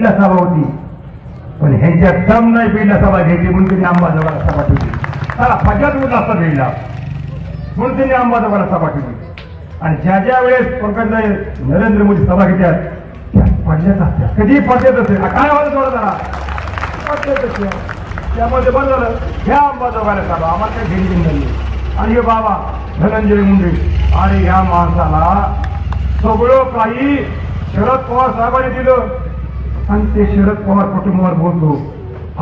बीडला सभा होती. पण ह्यांच्या दम नाही बीडला सभा घ्यायची म्हणून त्यांनी अंबाजोगाला सभा ठेवली. त्याला फजात उठला असता बीडला म्हणून त्यांनी अंबाजोगाला सभा ठेवली. आणि ज्या ज्या वेळेस पंकज नरेंद्र मोदी सभा घेतात त्या पडल्याच असत्या. कधी पडल्याच असेल काय वाजत थोडा जरा? पडल्याच असत्या. त्यामध्ये बरं झालं ह्या अंबाजोगाला सभा. आम्हाला काही घेणी नाही. आणि हे बाबा धनंजय मुंडे आणि ह्या माणसाला सगळं काही शरद पवार साहेबांनी दिलं. आणि ते शरद पवार कुटुंबावर बोलतो.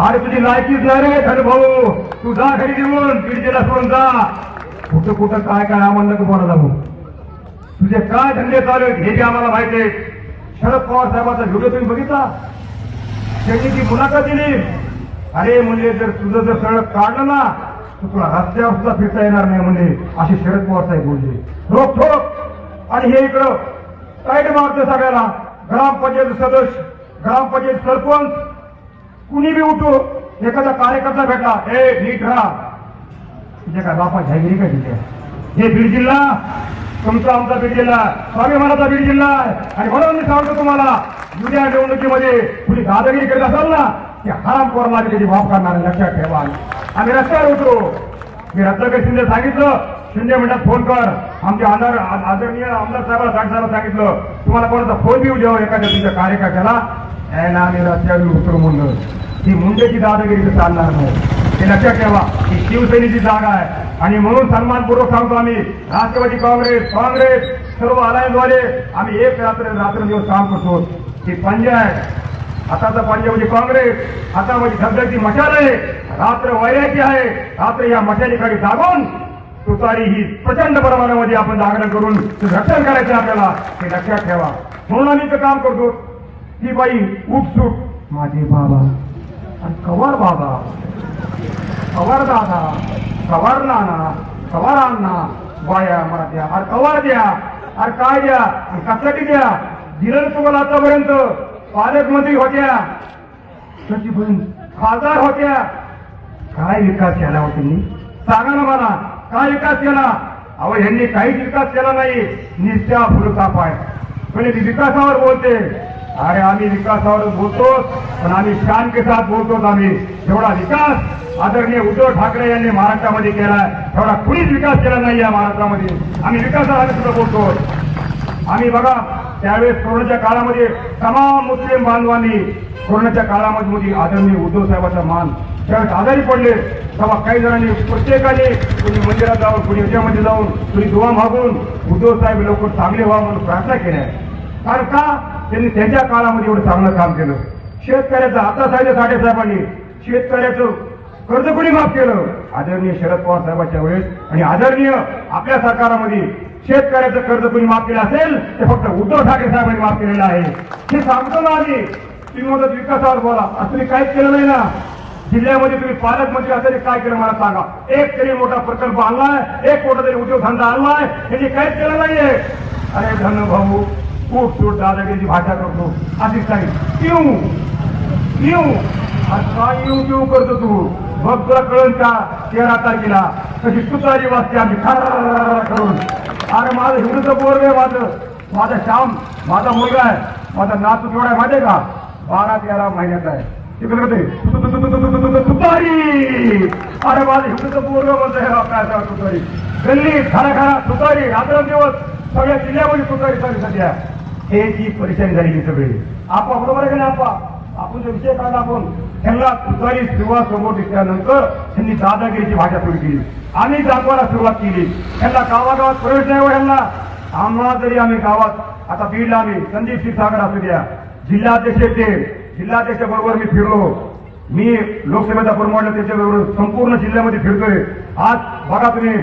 अरे तुझी लायकीच नाही रे धन भाऊ. तू जा घरी घेऊन गिरजेला सोडून जा. कुठं कुठं काय काय आम्हाला नको बोला जाऊ. तुझे काय धंदे चालू आहेत हे बी आम्हाला माहिती आहे. शरद पवार साहेबांचा व्हिडिओ तुम्ही बघितला? त्यांनी ती मुलाखत दिली. अरे म्हणजे जर तुझं जर सगळं काढलं ना तर तुला रस्त्यावर सुद्धा फिरता येणार नाही म्हणजे असे शरद पवार साहेब बोलले. रोख ठोक. आणि हे इकडं टाईट मारतं सगळ्याला ग्रामपंचायत सदस्य ग्रामपंचायत सरपंच कुणी बी उठो एखादा कार्यकर्ता भेटला हे नीट राहा. तुझ्या काय बापा जागिरी काय तिथे? हे बीड जिल्हा तुमचा आमचा बीड जिल्हा स्वाभिमानाचा बीड जिल्हा आहे. आणि म्हणून मी सांगतो तुम्हाला उद्या निवडणुकीमध्ये कुणी दादागिरी करत असाल ना की हराम कोरला त्याची माफ करणार लक्षात ठेवा. आम्ही रस्त्यावर होतो मी रत्नाकर शिंदे सांगितलं शिंदे म्हणतात फोन कर. आमचे आमदार आदरणीय आमदार साहेबांना साठ सांगितलं तुम्हाला कोणाचा फोन बी जेव्हा एखाद्या तुमच्या कार्यकर्त्याला आहे ना आम्ही रस्त्यावर उतरू म्हणून ही मुंडेची दादागिरी तर चालणार नाही. हे लक्षात ठेवा ही शिवसेनेची जागा आहे. आणि म्हणून सन्मानपूर्वक सांगतो आम्ही राष्ट्रवादी काँग्रेस काँग्रेस सर्व अलायन्सवाले आम्ही एक रात्र रात्रंदिवस काम करतो. ही पंजा आहे. आताचा पंजा म्हणजे काँग्रेस हातामध्ये म्हणजे धबधबची मशाल आहे. रात्र वैराची आहे. रात्र या मशालीकडे जागून तुतारी ही प्रचंड प्रमाणामध्ये आपण जागरण करून रक्षण करायचं आपल्याला हे लक्षात ठेवा. म्हणून आम्ही काम करतो. की बाई उठसूट माझे बाबा आणि कवर बाबा कवर दादा कवर नाना कवर अण्णा बाया मला द्या अरे कवर द्या अरे काय द्या आणि कशासाठी द्या दिलं तुम्हाला आतापर्यंत पालकमंत्री होत्या सचिव खासदार होत्या. काय विकास केला हो त्यांनी? सांगा ना मला काय विकास केला? अहो यांनी काहीच विकास केला नाही. नित्या फुलकाप आहे म्हणजे ती विकासावर बोलते. अरे आम्ही विकासावर बोलतो पण आम्ही शान के साथ बोलतो आम्ही. जेवढा विकास आदरणीय उद्धव ठाकरे यांनी महाराष्ट्रामध्ये केला तेवढा कुणीच विकास केला नाही या महाराष्ट्रामध्ये. आम्ही विकासावर सुद्धा बोलतो आम्ही बघा त्यावेळेस कोरोनाच्या काळामध्ये तमाम मुस्लिम बांधवांनी कोरोनाच्या काळामध्ये आदरणीय उद्धव साहेबाचा मान त्यावेळेस आजारी पडले तेव्हा काही जणांनी प्रत्येकाने कोणी मंदिरात जाऊन कोणी याच्यामध्ये जाऊन कोणी दुवा मागून उद्धव साहेब लवकर चांगले व्हा म्हणून प्रार्थना केल्या. कारण का? त्यांनी त्यांच्या काळामध्ये एवढं चांगलं काम केलं. शेतकऱ्याचं आता साहेब साठे साहेबांनी शेतकऱ्याचं कर्ज कोणी माफ केलं? आदरणीय शरद पवार साहेबांच्या वेळेस आणि आदरणीय आपल्या सरकारामध्ये शेतकऱ्याचं कर्ज कोणी माफ केलं असेल ते फक्त उद्धव ठाकरे साहेबांनी माफ केलेलं आहे. हे सांगतो ना आम्ही. तुम्ही म्हणतात विकासावर बोला. असं मी काहीच केलं नाही ना. जिल्ह्यामध्ये तुम्ही पालकमंत्री असेल काय केलं मला सांगा. एक तरी मोठा प्रकल्प आणलाय एक मोठा तरी उद्योगधंदा आणलाय यांनी काहीच केलं नाहीये. अरे धन भाऊ खूप सूट दादागिरीची भाषा करतो. अशी नाही येऊ. येऊ. काय येऊ येऊ करतो तू? बघ तुला कळण का? तेरा तारखेला कशी तुतारी वाजते आम्ही करून अरे माझं हिंदूचं बोर आहे माझं. माझा श्याम माझा मुलगा आहे. माझा नातू केवढा आहे माहिती आहे का? बारा तेरा महिन्याचा आहे. इकडे तुतारी अरे माझी हिंदूचं पूर्ण बंद आहे आपल्या तुतारी गल्ली दिवस सगळ्या जिल्ह्यामध्ये तुतारी चालू सध्या हे जी परिचय झालेली सगळी. आपा बरोबर आहे का नाही आपा? आपण जो विषय काढला आपण त्यांना तुतारी सुरुवात समोर दिल्यानंतर त्यांनी दादागिरीची भाषा सुरू केली. आम्ही दाखवायला सुरुवात केली. त्यांना गावागावात प्रवेश नाही यांना आम्हाला जरी आम्ही गावात आता बीडला आम्ही संदीप शिरसागर असू द्या जिल्हाध्यक्ष जिल्हाध्यक्ष बरोबर मी फिरलो मी लोकसभेचा प्रमुख त्याच्याबरोबर संपूर्ण जिल्ह्यामध्ये फिरतोय. आज बघा तुम्ही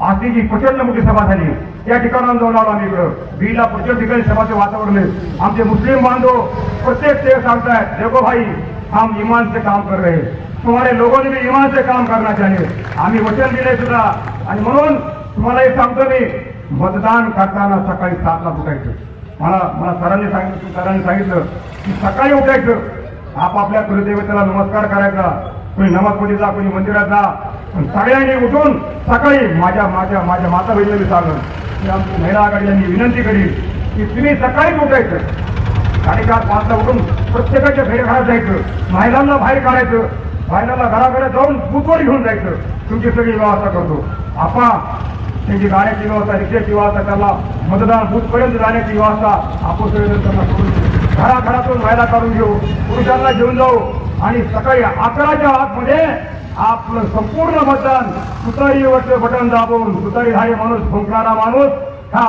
आजची जी प्रचंड मोठी सभा झाली. त्या ठिकाणाहून जाऊन आलो आम्ही इकडं. बीडला प्रचंड ठिकाणी सभाचे वातावरण आहे. आमचे मुस्लिम बांधव प्रत्येक ते सांगतायत देखो भाई हम इमान से काम कर रहे तुम्हाला तुम्हारे लोगों ने भी से काम करना चाहिए. आम्ही वचन दिले सुद्धा आणि म्हणून तुम्हाला हे सांगतो मी मतदान करताना सकाळी सातला उठायचं. मला मला सरांनी सांगितलं सरांनी सांगितलं की सकाळी उठायचं. आपापल्या कुलदेवतेला नमस्कार करायचा. कोणी नमाजमध्ये जा कोणी मंदिरात जा. पण सगळ्यांनी उठून सकाळी माझ्या माझ्या माझ्या माता बहिणीला मी सांगेन की आमची महिला आघाडी यांनी विनंती करील की तुम्ही सकाळीच उठायचं. साडेचार पाचला उठून प्रत्येकाच्या घरी घरात जायचं. महिलांना बाहेर काढायचं. महिलांना घराघरात जाऊन बुथवर घेऊन जायचं. तुमची सगळी व्यवस्था करतो. आपा त्यांची गाण्याची व्यवस्था रिक्षाची व्यवस्था त्याला मतदान बूथपर्यंत जाण्याची व्यवस्था आपण सगळेजण त्यांना करून देऊ. घराघरातून महिला काढून घेऊ. पुरुषांना घेऊन जाऊ. आणि सकाळी अकराच्या आतमध्ये आपलं संपूर्ण मतदान तुतारीवरचं बटन दाबून तुतारीधारी माणूस फुंकणारा माणूस हा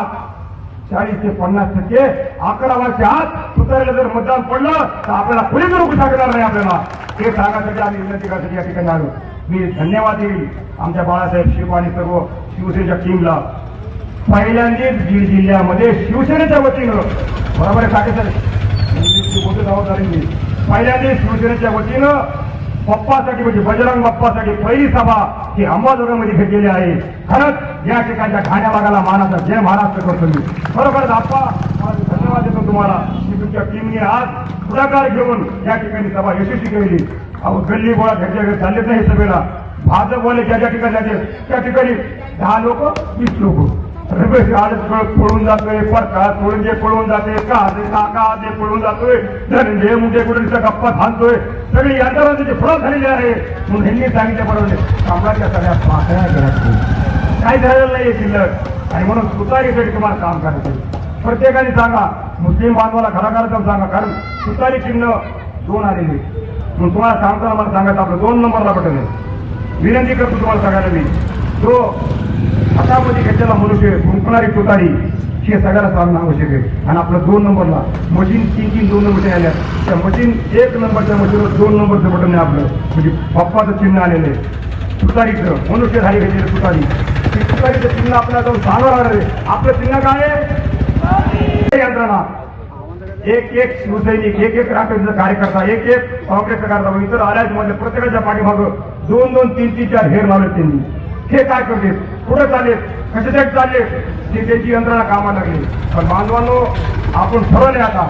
चाळीस ते पन्नास टक्के अकरा वर्षाच्या आत तुतारीला जर मतदान पडलं तर आपल्याला पुढे रोखू शकणार नाही आपल्याला. हे सांगण्यासाठी आम्ही विनंती करण्यासाठी या ठिकाणी आलो. मी धन्यवाद देईल. आमच्या बाळासाहेब शिव आणि सर्व शिवसेनेच्या टीमला पहिल्यांदाच बीड जिल्ह्यामध्ये शिवसेनेच्या वतीनं बरोबर आहे साठे सर? मोठे जबाबदारी मी पहिल्यांदाच शिवसेनेच्या वतीनं बाप्पासाठी म्हणजे बजरंग बाप्पासाठी पहिली सभा ही अंबाजोगाईमध्ये घेतलेली आहे. खरंच या ठिकाणच्या ठाण्या भागाला मानाचा जय महाराष्ट्र करतो मी. बरोबर बाप्पा? मला धन्यवाद देतो तुम्हाला. की तुमच्या टीमने आज पुढाकार घेऊन या ठिकाणी सभा यशस्वी केली अहो गल्ली बोळा घरच्या घरी चाललेच नाही सभेला भाजपवाले ज्या ज्या ठिकाणी जाते त्या ठिकाणी दहा लोक वीस लोक. रमेश आडच पळून जातोय परका पळून जे पळून जाते का ते काका ते पळून जातोय धनंजय मुंडे कुठे गप्पा थांबतोय सगळी यंत्रणा त्याची फळ झालेली आहे. म्हणून ह्यांनी सांगितल्याप्रमाणे कामगारच्या सगळ्या पाकळ्या घरात काही झालेलं नाही शिल्लक आणि म्हणून सुतारीसाठी तुम्हाला काम करायचं. प्रत्येकाने सांगा मुस्लिम बांधवाला घराघरात जाऊन सांगा कारण सुतारी चिन्ह दोन आलेली म्हणून तुम्हाला सांगताना मला सांगायचं आपलं दोन नंबरला बटन आहे. विनंती करतो तुम्हाला सगळ्यांना मी. तो हातामध्ये म्हणजे घेतलेला मनुष्य गुंकणारी तुतारी हे सगळ्याला चालणं आवश्यक आहे. आणि आपलं दोन नंबरला मशीन तीन तीन दोन नंबरच्या आल्या त्या मशीन एक नंबरच्या मशीनवर दोन नंबरचं बटन आहे आपलं. म्हणजे बाप्पाचं चिन्ह आलेलं आहे. तुतारीचं मनुष्यधारी घेतलेलं तुतारी. ती तुतारीचं चिन्ह आपल्याला जाऊन सांगावं लागणार आहे. आपलं चिन्ह काय आहे? यंत्रणा. एक एक शिवसैनिक एक एक राष्ट्रवादीचा कार्यकर्ता एक एक काँग्रेसचा कार्यकर्ता इतर आल्याच म्हणजे प्रत्येकाच्या पाठीमागं दोन दोन तीन तीन चार हेर लावले त्यांनी. हे काय करते? कुठे चालेल ते चालले ती त्याची यंत्रणा कामाला लागली. पण बांधवांनो आपण ठरवले आता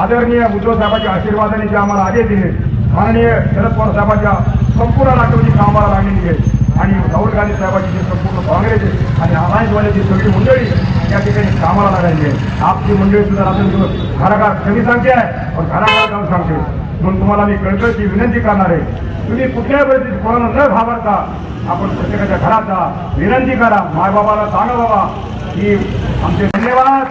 आदरणीय उद्धव साहेबांच्या आशीर्वादाने जे आम्हाला आदेश दिले माननीय शरद पवार साहेबांच्या संपूर्ण राष्ट्रवादी कामाला लागलेली आहे आणि राहुल गांधी साहेबांची जी संपूर्ण काँग्रेस आहे आणि अलायन्सवाल्याची सगळी मंडळी या ठिकाणी कामाला लागायची आहे. आपली मंडळी सुद्धा रात्री घराघर कमी सांगते आहे पण घराघरात जाऊन सांगते. म्हणून तुम्हाला मी कळकळची विनंती करणार आहे. तुम्ही कुठल्याही परिस्थितीत कोणाला न घाबरता आपण प्रत्येकाच्या घरात जा विनंती करा. मायबाबाला सांगा बाबा की आमचे धन्यवाद.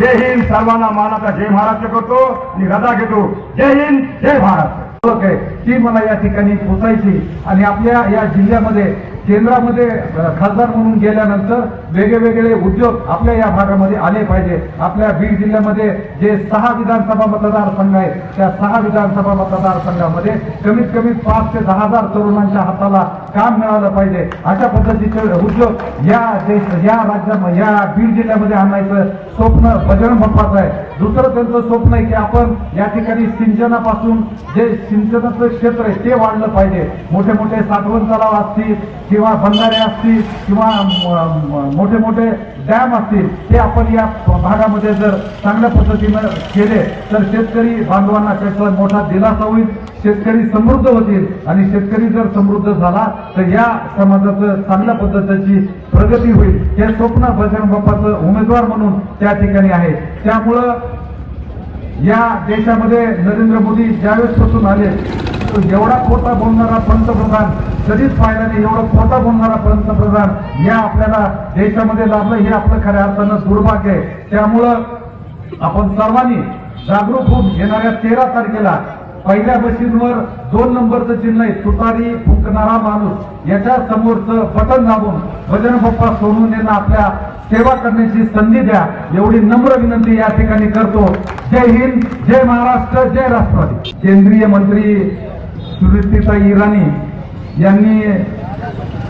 जय हिंद. सर्वांना मानाचा जय महाराष्ट्र करतो आणि रजा घेतो. जय हिंद. जय महाराष्ट्र ओके. ती मला या ठिकाणी पोचायची आणि आपल्या या जिल्ह्यामध्ये केंद्रामध्ये खासदार म्हणून गेल्यानंतर वेगवेगळे उद्योग आपल्या या भागामध्ये आले पाहिजे. आपल्या बीड जिल्ह्यामध्ये जे सहा विधानसभा मतदारसंघ आहेत त्या सहा विधानसभा मतदारसंघामध्ये कमीत कमी पाच ते दहा हजार तरुणांच्या हाताला काम मिळालं पाहिजे. अशा पद्धतीचे उद्योग या देश या राज्यामध्ये या बीड जिल्ह्यामध्ये आणायचं स्वप्न बजरंग बाप्पाचं आहे. दुसरं त्यांचं स्वप्न आहे की आपण या ठिकाणी सिंचनापासून जे सिंचनाचं क्षेत्र आहे ते वाढलं पाहिजे. मोठे मोठे साठवण तलाव असतील किंवा बंधारे असतील किंवा मोठे मोठे डॅम असतील ते आपण या भागामध्ये जर चांगल्या पद्धतीनं केले तर शेतकरी बांधवांना त्याचा मोठा दिलासा होईल शेतकरी समृद्ध होतील. आणि शेतकरी जर समृद्ध झाला तर या समाजाचं चांगल्या पद्धतीची प्रगती होईल. हे स्वप्न बजरंग बाप्पाचं उमेदवार म्हणून त्या ठिकाणी आहे. त्यामुळं या देशामध्ये नरेंद्र मोदी ज्यावेळेसपासून आले तो एवढा खोटा बोलणारा पंतप्रधान कधीच पाहिला नाही. एवढा खोटा बोलणारा पंतप्रधान या आपल्याला देशामध्ये लाभलं हे आपलं खऱ्या अर्थानं दुर्भाग्य आहे. त्यामुळं आपण सर्वांनी जागरूक होऊन येणाऱ्या तेरा तारखेला पहिल्या मशीनवर दोन नंबरचं चिन्ह आहे तुतारी फुंकणारा माणूस. याच्या समोरचं बटन दाबून भजन बाप्पा सोडून यांना आपल्या सेवा करण्याची संधी द्या. एवढी नम्र विनंती या ठिकाणी करतो. जय हिंद जय महाराष्ट्र जय राष्ट्रवादी. केंद्रीय मंत्री स्मृतीताई इराणी यांनी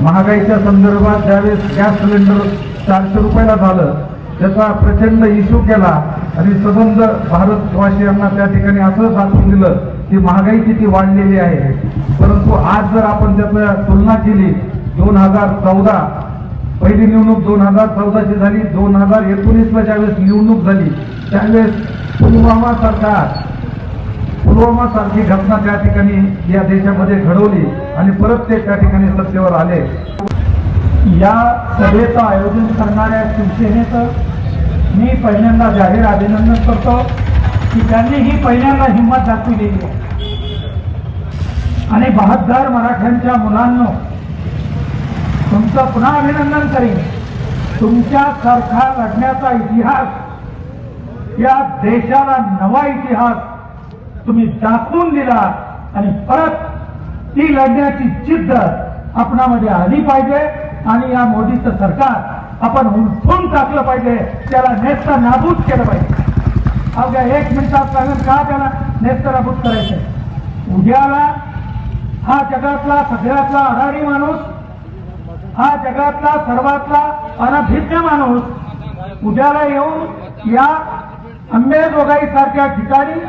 महागाईच्या संदर्भात ज्यावेळेस गॅस सिलेंडर चारशे रुपयाला झालं त्याचा प्रचंड इश्यू केला आणि सबंध भारतवासियांना त्या ठिकाणी असं दाखवून दिलं की महागाई किती वाढलेली आहे. परंतु आज जर आपण त्याचा तुलना केली दोन हजार चौदा पहिली निवडणूक दोन हजार चौदाची झाली दोन हजार एकोणीसला ज्यावेळेस निवडणूक झाली त्यावेळेस पुलवामा सरकार पुलवामा सारखी घटना त्या ठिकाणी या देशामध्ये घडवली आणि परत ते त्या ठिकाणी सत्तेवर आले. या सभेचं आयोजन करणाऱ्या शिवसेनेचं मी पहिल्यांदा जाहीर अभिनंदन करतो की त्यांनी ही पहिल्यांदा हिंमत दाखविलेली आहे. आणि बहादर मराठ्यांच्या मुलांनो तुमचं पुन्हा अभिनंदन करीन. तुमच्यासारखा लढण्याचा इतिहास या देशाला नवा इतिहास तुम्ही दाखवून दिला आणि परत ती लढण्याची जिद्द आपणामध्ये आली पाहिजे आणि या मोदीचं सरकार आपण उलथून टाकलं पाहिजे. त्याला नेस्त नाबूद केलं पाहिजे. अवघ्या एक मिनिटात सांगेल का त्याला नेस्त नाबूद करायचं उद्याला हा जगातला सगळ्यातला अडाणी माणूस हा जगातला सर्वातला अनभिज्ञ माणूस उद्याला येऊन या अंबेजोगाई सारख्या ठिकाणी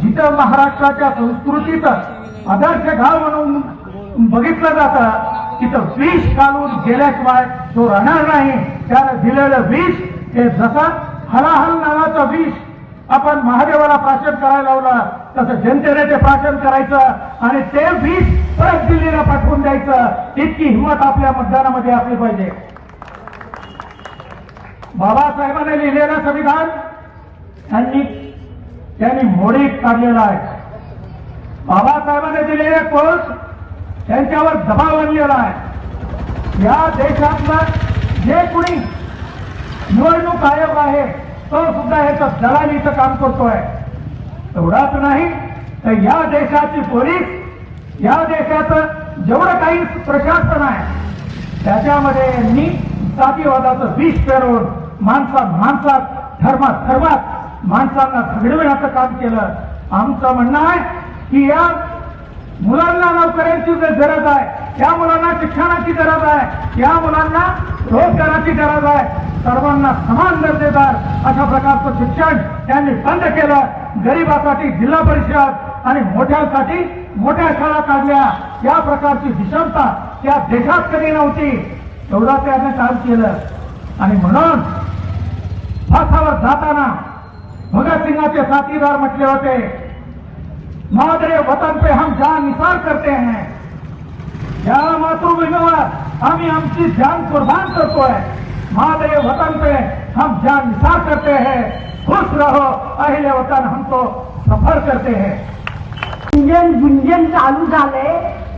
जिथं महाराष्ट्राच्या संस्कृतीचं आदर्श घाव म्हणून बघितलं जातं तिथं विष घालून गेल्याशिवाय तो राहणार नाही. त्यानं दिलेलं विष हे जसं हलाहल नावाचं विष आपण महादेवाला प्राशन करायला लावलं तसं जनतेने ते प्राशन करायचं आणि ते वीज परत दिल्लीला पाठवून द्यायचं. इतकी हिंमत आपल्या मतदानामध्ये असली पाहिजे. बाबासाहेबांनी लिहिलेलं संविधान त्यांनी त्यांनी मोडीत काढलेला आहे. बाबासाहेबांनी दिलेले कोर्स त्यांच्यावर दबाव आणलेला आहे. या देशातलं जे कुणी निवडणूक आयोग आहे तो सुद्धा याचं दलालीचं काम करतोय. एवढाच नाही तर या देशाची पोलीस या देशाचं जेवढं काही प्रशासन आहे त्याच्यामध्ये यांनी जातीवादाचं विष पेरवून माणसात माणसात धर्मात धर्मात माणसांना झगडविण्याचं काम केलं. आमचं म्हणणं आहे की या मुलांना नोकऱ्यांची गरज आहे या मुलांना शिक्षणाची गरज आहे या मुलांना रोजगाराची गरज आहे सर्वांना समान दर्जेदार अशा प्रकारचं शिक्षण त्यांनी बंद केलं. गरिबासाठी जिल्हा परिषद आणि मोठ्यांसाठी मोठ्या शाळा काढल्या. या प्रकारची विषमता त्या देशात कधी नव्हती. तेवढा त्याने काम केलं. आणि म्हणून फासावर जाताना भगतसिंगाचे साथीदार म्हटले होते मादरे वतन पे हम जान निसार करते हैं. या मातृभूमीवर आम्ही आमची जान कुर्बान करतोय. मादरे वतन पे हम जान निसार करते हैं। खुश रहो अहिल वतन हम तो सफर करते हैं। गुंजन गुंजन चालू झालंय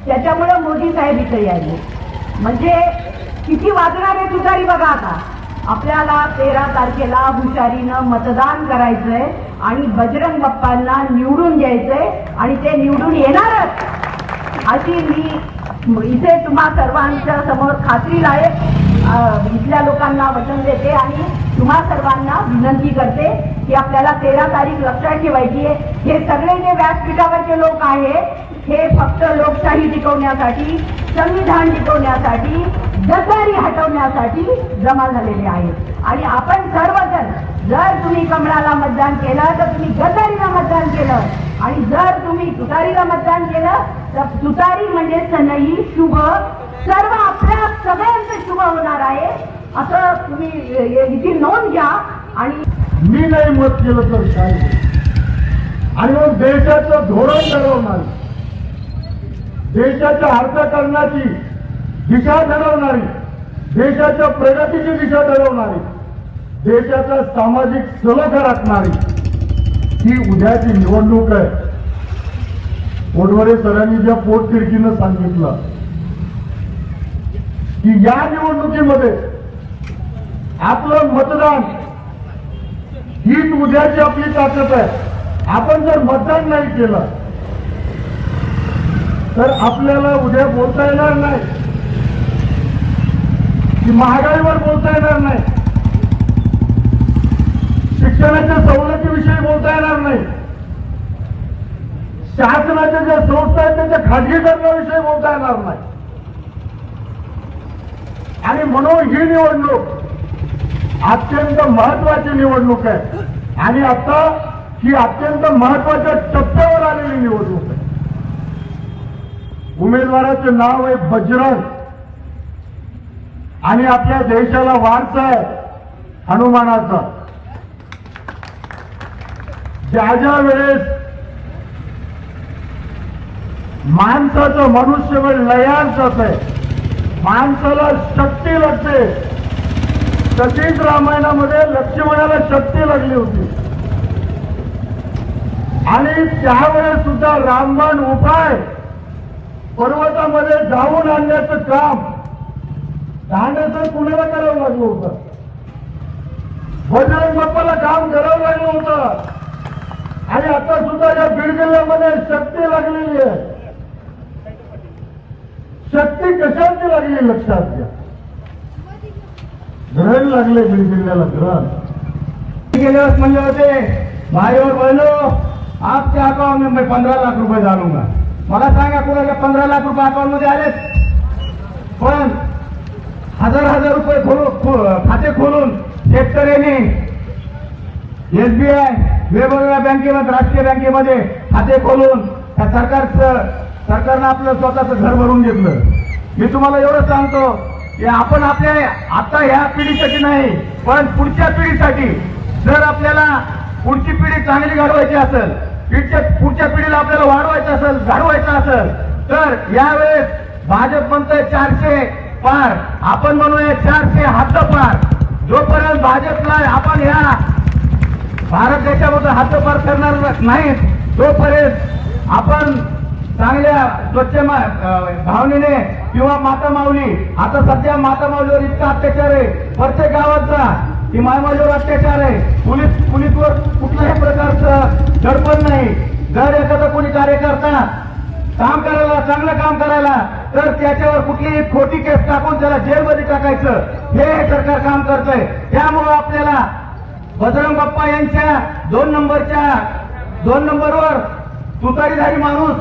त्याच्यामुळे मोदी साहेब इथे यायले. म्हणजे किती वाजणारे तुतारी बघा आता. आपल्याला तेरा तारखेला हुशारीनं मतदान करायचंय आणि बजरंग बाप्पांना निवडून घ्यायचंय आणि ते निवडून येणारच. अशी मी इथे तुम्हा सर्वांच्या समोर खात्री लायक इथल्या लोकांना वचन देते आणि तुम्हा सर्वांना विनंती करते की आपल्याला तेरा तारीख लक्षात ठेवायची आहे. हे सगळे जे व्यासपीठावरचे लोक आहेत हे फक्त लोकशाही टिकवण्यासाठी संविधान टिकवण्यासाठी गद्दारी हटवण्यासाठी जमा झालेले आहेत. आणि आपण सर्वजण जर तुम्ही कमळाला मतदान केलं तर तुम्ही गद्दारीला मतदान केलं. आणि जर तुम्ही तुतारीला मतदान केलं तर तुतारी म्हणजे सनई शुभ सर्व आपल्या सगळ्यांचं शुभ होणार आहे. असं तुम्ही इथे नोंद घ्या आणि मी नाही मत केलं तर काय आणि मग देशाचं धोरण ठरवणारी देशाच्या अर्थकारणाची दिशा ठरवणारी देशाच्या प्रगतीची दिशा ठरवणारी देशाचा सामाजिक सलोखा राखणारी ही उद्याची निवडणूक आहे. पोटवरे सरांनी ज्या पोटतिडकीनं सांगितलं की या निवडणुकीमध्ये आपलं मतदान हीच उद्याची आपली ताकद आहे. आपण जर मतदान नाही केलं तर आपल्याला उद्या बोलता येणार नाही. की महागाईवर बोलता येणार नाही. शिक्षणाच्या सवलतीविषयी बोलता येणार नाही. शासनाच्या ज्या संस्था आहेत त्यांच्या खाजगीकरणाविषयी बोलता येणार नाही. आणि म्हणून ही निवडणूक अत्यंत महत्वाची निवडणूक आहे. आणि आता ही अत्यंत महत्त्वाच्या टप्प्यावर आलेली निवडणूक आहे. उमेदवाराचे नाव आहे बजरंग. आणि आपल्या देशाला वारसा आहे हनुमानाचा. ज्या ज्या वेळेस माणसाचं मनुष्यबळ लयान जात आहे माणसाला शक्ती लागते. तशीच रामायणामध्ये लक्ष्मणाला शक्ती लागली होती. आणि त्यावेळेस सुद्धा रामबाण उपाय पर्वतामध्ये जाऊन आणण्याचं काम राहण्याचं कुणाला करावं लागलं होतं? बजरंग बाप्पाला काम करावं लागलं होतं. आणि आता सुद्धा या बीड जिल्ह्यामध्ये शक्ती लागलेली आहे. शक्ती कशाची लागली लक्षात घ्या. ग्रहण लागले बीड ग्रहण गेले म्हणले होते भाई और बहनो आपके अकाउंट में मैं पंधरा लाख रुपये डालूंगा मला सांगा कोणाला पंधरा लाख रुपये अकाउंटमध्ये आलेत? पण हजार हजार रुपये खोलू खाते खोलून शेतकऱ्यांनी एसबीआय वेगवेगळ्या बँकेमध्ये राष्ट्रीय बँकेमध्ये खाते खोलून त्या सरकारचं सरकारनं आपलं स्वतःचं घर भरून घेतलं. मी तुम्हाला एवढं सांगतो की आपण आपल्या आता ह्या पिढीसाठी नाही पण पुढच्या पिढीसाठी जर आपल्याला पुढची पिढी चांगली घडवायची असेल पुढच्या पुढच्या पिढीला आपल्याला वाढवायचं असेल घडवायचं असेल तर यावेळेस भाजप म्हणतंय चारशे पार आपण म्हणूया चारशे हद्द पार. जोपर्यंत भाजपला आपण ह्या भारत देशामध्ये हद्दपार करणार नाही तोपर्यंत आपण चांगल्या स्वच्छ मा- भावनेने किंवा माता माऊली आता सध्या माता माऊलीवर इतका अत्याचार आहे. प्रत्येक गावाचा की मायमाजीवर अत्याचार आहे. पोलीस पोलीसवर कुठल्याही प्रकारचं दडपण नाही. जर एखादा कोणी कार्यकर्ता काम करायला चांगलं काम करायला तर त्याच्यावर कुठलीही खोटी केस टाकून त्याला जेलमध्ये टाकायचं. हे सरकार काम करतंय. त्यामुळं आपल्याला बजरंग बाप्पा यांच्या दोन नंबरच्या दोन नंबरवर तुतारीधारी माणूस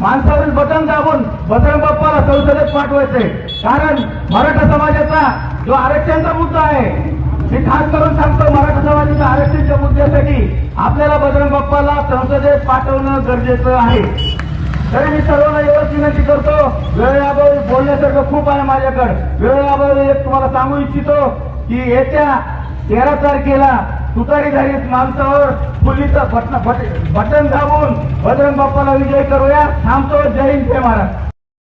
माणसावरील बटन दाबून बजरंग बाप्पाला संसदेत पाठवायचे. कारण मराठा समाजाचा जो आरक्षणचा मुद्दा आहे मी खास करून सांगतो मराठा समाजाच्या आरक्षणच्या मुद्द्यासाठी आपल्याला बजरंग बाप्पाला संसदेत पाठवणं गरजेचं आहे. तरी मी सर्वांना एवढंच विनंती करतो वेळेअभावी बोलण्यासारखं खूप आहे माझ्याकडे. वेळेअभावी एक तुम्हाला सांगू इच्छितो की येत्या तेरा तारखेला तुतारीधारीत माणसावर फुलीचं बटन बटन दाबून बजरंग बाप्पाला विजय करूया. थांबतो. जय हिंद जय महाराज